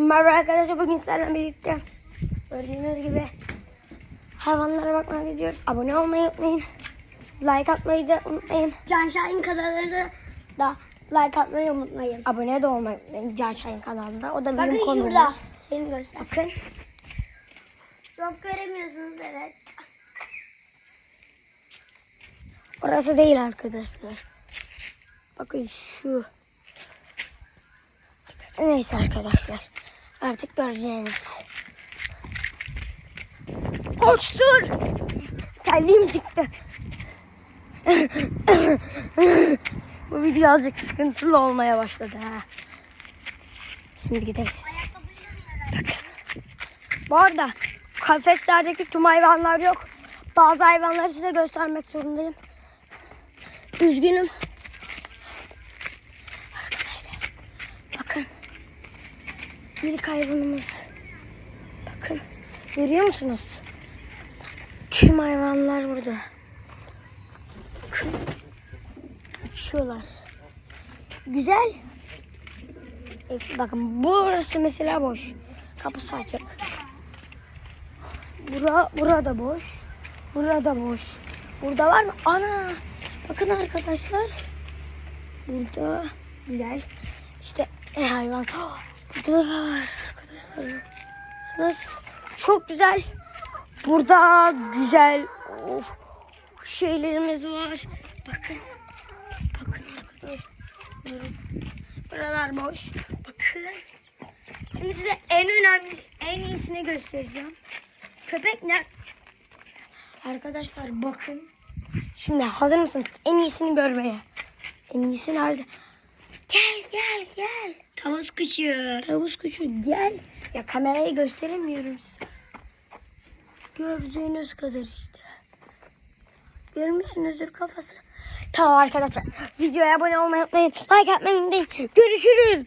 Merhaba arkadaşlar bugün sizlerle birlikte gördüğünüz gibi hayvanlara bakmaya gidiyoruz. Abone olmayı unutmayın. Like atmayı da unutmayın. Can Şahin kanalları da like atmayı unutmayın. Abone de olmayı unutmayın Can Şahin kanalında. O da bizim Bakın konumuz. şurada. Seni göster. Bakın. Çok göremiyorsunuz evet. Orası değil arkadaşlar. Bakın şu. Neyse arkadaşlar. Artık göreceğiniz. Koç dur. Terliğim çıktı. Bu video azıcık sıkıntılı olmaya başladı ha. Şimdi gidebiliriz. Bakın. Bu arada kafeslerdeki tüm hayvanlar yok. Bazı hayvanları size göstermek zorundayım. Üzgünüm. Arkadaşlar bakın. İlk hayvanımız. Bakın. Görüyor musunuz? Tüm hayvanlar burada. Bakın. Uçuyorlar. Güzel. E, Bakın burası mesela boş. Kapısı açık. Bura, burada boş. Burada boş. Burada var mı? Ana! Bakın arkadaşlar. Burada güzel. İşte e, hayvan. Burada da var arkadaşlar. Bakınız. Çok güzel. Burada güzel. Of. Şeylerimiz var. Bakın. Bakın arkadaşlar. Buralar boş. Bakın. Şimdi size en önemli, en iyisini göstereceğim. Köpek ne? Arkadaşlar bakın. Şimdi hazır mısınız? En iyisini görmeye. En iyisi nerede? Gel gel gel. Tavus kuşu. Tavus kuşu gel. Ya kamerayı gösteremiyorum size. Gördüğünüz kadar işte. Görmüşsünüzdür kafası. Tamam arkadaşlar. Videoya abone olmayı unutmayın. Like atmayı unutmayın. Görüşürüz.